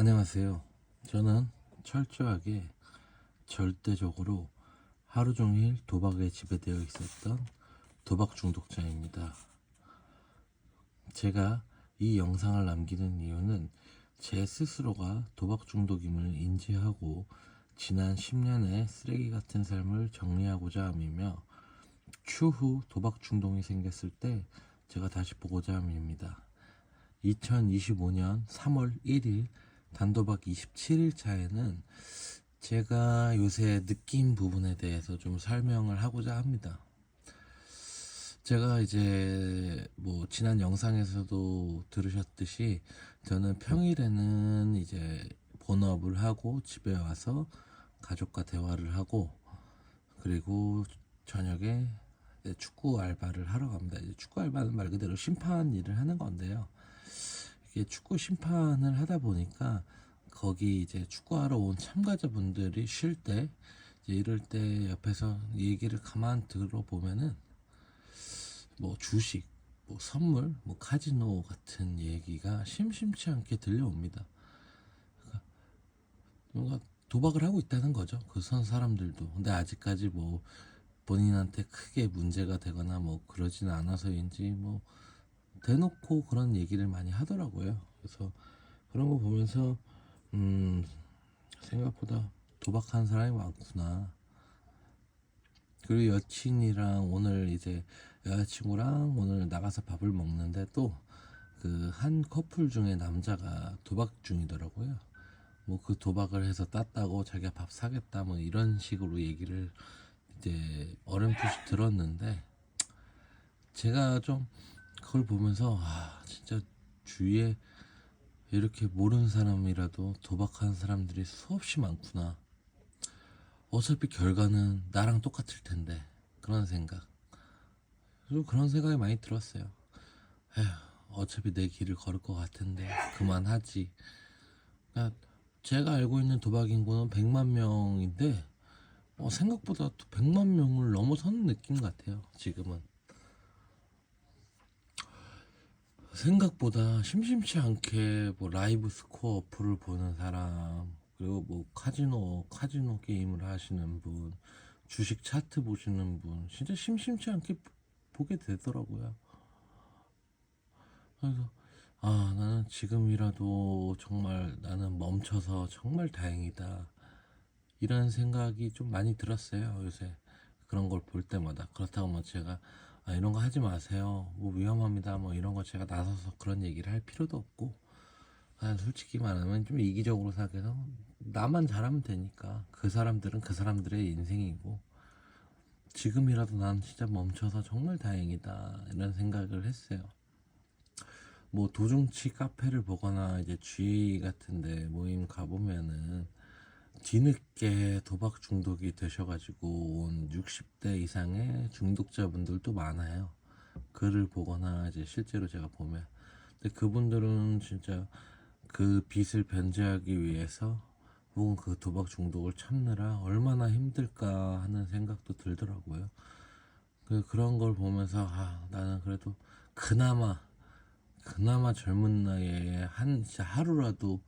안녕하세요. 저는 철저하게 절대적으로 하루 종일 도박에 지배되어 있었던 도박 중독자입니다. 제가 이 영상을 남기는 이유는 제 스스로가 도박 중독임을 인지하고 지난 10년의 쓰레기 같은 삶을 정리하고자 함이며 추후 도박 중독이 생겼을 때 제가 다시 보고자 함입니다. 2025년 3월 1일 단도박 27일 차에는 제가 요새 느낀 부분에 대해서 좀 설명을 하고자 합니다. 제가 이제 뭐 지난 영상에서도 들으셨듯이 저는 평일에는 이제 본업을 하고 집에 와서 가족과 대화를 하고 그리고 저녁에 축구 알바를 하러 갑니다. 축구 알바는 말 그대로 심판 일을 하는 건데요. 이게 축구 심판을 하다 보니까 거기 이제 축구하러 온 참가자분들이 쉴 때 이럴 때 옆에서 얘기를 가만 들어보면은 뭐 주식, 뭐 선물, 뭐 카지노 같은 얘기가 심심치 않게 들려옵니다. 그러니까 뭔가 도박을 하고 있다는 거죠. 그 선 사람들도. 근데 아직까지 뭐 본인한테 크게 문제가 되거나 뭐 그러진 않아서인지 뭐 대놓고 그런 얘기를 많이 하더라고요. 그래서 그런 거 보면서 음 생각보다 도박하는 사람이 많구나. 그리고 여친이랑 오늘 이제 여자친구랑 오늘 나가서 밥을 먹는데 또 그 한 커플 중에 남자가 도박 중이더라고요. 뭐 그 도박을 해서 땄다고 자기가 밥 사겠다 뭐 이런 식으로 얘기를 이제 어렴풋이 들었는데 제가 좀 그걸 보면서 아 진짜 주위에 이렇게 모르는 사람이라도 도박하는 사람들이 수없이 많구나. 어차피 결과는 나랑 똑같을 텐데 그런 생각. 그리고 그런 생각이 많이 들었어요. 에휴, 어차피 내 길을 걸을 것 같은데 그만하지. 그러니까 제가 알고 있는 도박 인구는 100만 명인데 어, 생각보다 또 100만 명을 넘어서는 느낌 같아요. 지금은. 생각보다 심심치 않게 뭐 라이브 스코어 어플을 보는 사람 그리고 뭐 카지노 카지노 게임을 하시는 분 주식 차트 보시는 분 진짜 심심치 않게 보게 되더라고요. 그래서 아 나는 지금이라도 정말 나는 멈춰서 정말 다행이다. 이런 생각이 좀 많이 들었어요 요새. 그런 걸 볼 때마다. 그렇다고 뭐 제가 아, 이런 거 하지 마세요. 뭐 위험합니다. 뭐 이런 거 제가 나서서 그런 얘기를 할 필요도 없고, 아, 솔직히 말하면 좀 이기적으로 생각해서 나만 잘하면 되니까 그 사람들은 그 사람들의 인생이고 지금이라도 난 진짜 멈춰서 정말 다행이다 이런 생각을 했어요. 뭐 도중치 카페를 보거나 이제 GA 같은데 모임 가보면은 뒤늦게 도박 중독이 되셔가지고 온 60대 이상의 중독자분들도 많아요. 글을 보거나 이제 실제로 제가 보면. 근데 그분들은 진짜 그 빚을 변제하기 위해서 혹은 그 도박 중독을 참느라 얼마나 힘들까 하는 생각도 들더라고요. 그 그런 걸 보면서 아 나는 그래도 그나마 그나마 젊은 나이에 한 진짜 하루라도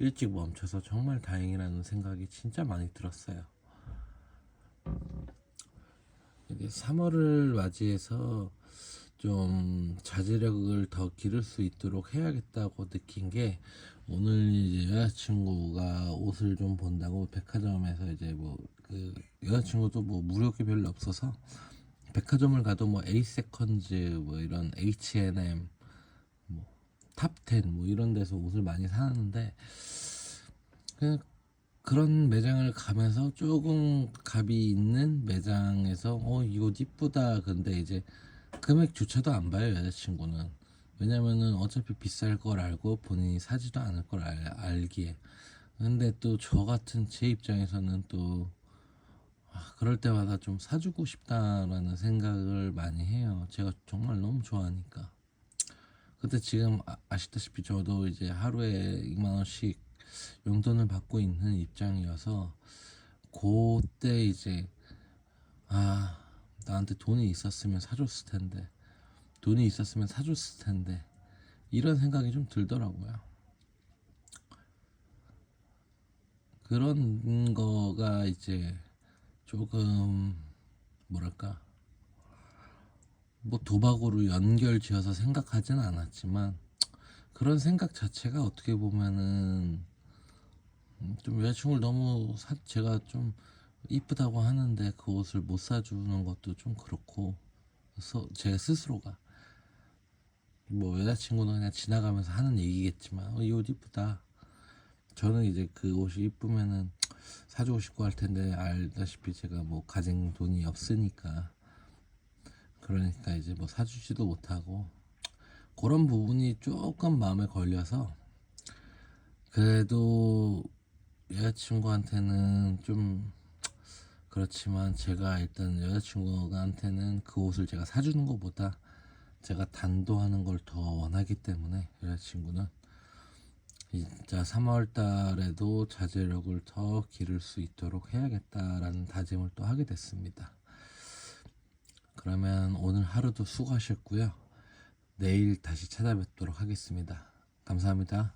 일찍 멈춰서 정말 다행이라는 생각이 진짜 많이 들었어요. 이제 3월을 맞이해서 좀 자제력을 더 기를 수 있도록 해야겠다고 느낀 게 오늘 이제 여자친구가 옷을 좀 본다고 백화점에서 이제 뭐 그 여자친구도 뭐 무력이 별로 없어서 백화점을 가도 뭐 에이세컨즈 뭐 이런 H&M 뭐 탑10 뭐 이런 데서 옷을 많이 사는데 그냥 그런 매장을 가면서 조금 값이 있는 매장에서 어이옷 이쁘다. 근데 이제 금액조차도 안 봐요 여자친구는. 왜냐면은 어차피 비쌀 걸 알고 본인이 사지도 않을 걸 알, 알기에. 근데 또 저 같은 제 입장에서는 또 아, 그럴 때마다 좀 사주고 싶다라는 생각을 많이 해요. 제가 정말 너무 좋아하니까 근데 지금 아, 아시다시피 저도 이제 하루에 2만 원씩 용돈을 받고 있는 입장이어서 그때 이제 아 나한테 돈이 있었으면 사줬을 텐데 돈이 있었으면 사줬을 텐데 이런 생각이 좀 들더라고요. 그런 거가 이제 조금 뭐랄까 뭐 도박으로 연결 지어서 생각하진 않았지만 그런 생각 자체가 어떻게 보면은 음, 좀 여자친구를 너무 사, 제가 좀 이쁘다고 하는데 그 옷을 못 사주는 것도 좀 그렇고 그래서 제 스스로가 뭐 여자친구는 그냥 지나가면서 하는 얘기겠지만 어, 이옷 이쁘다. 저는 이제 그 옷이 이쁘면은 사주고 싶고 할 텐데 알다시피 제가 뭐 가진 돈이 없으니까 그러니까 이제 뭐 사주지도 못하고 그런 부분이 조금 마음에 걸려서 그래도 여자친구한테는 좀 그렇지만 제가 일단 여자친구한테는 그 옷을 제가 사주는 것보다 제가 단도하는 걸 더 원하기 때문에 여자친구는 진짜 3월 달에도 자제력을 더 기를 수 있도록 해야겠다라는 다짐을 또 하게 됐습니다. 그러면 오늘 하루도 수고하셨고요. 내일 다시 찾아뵙도록 하겠습니다. 감사합니다.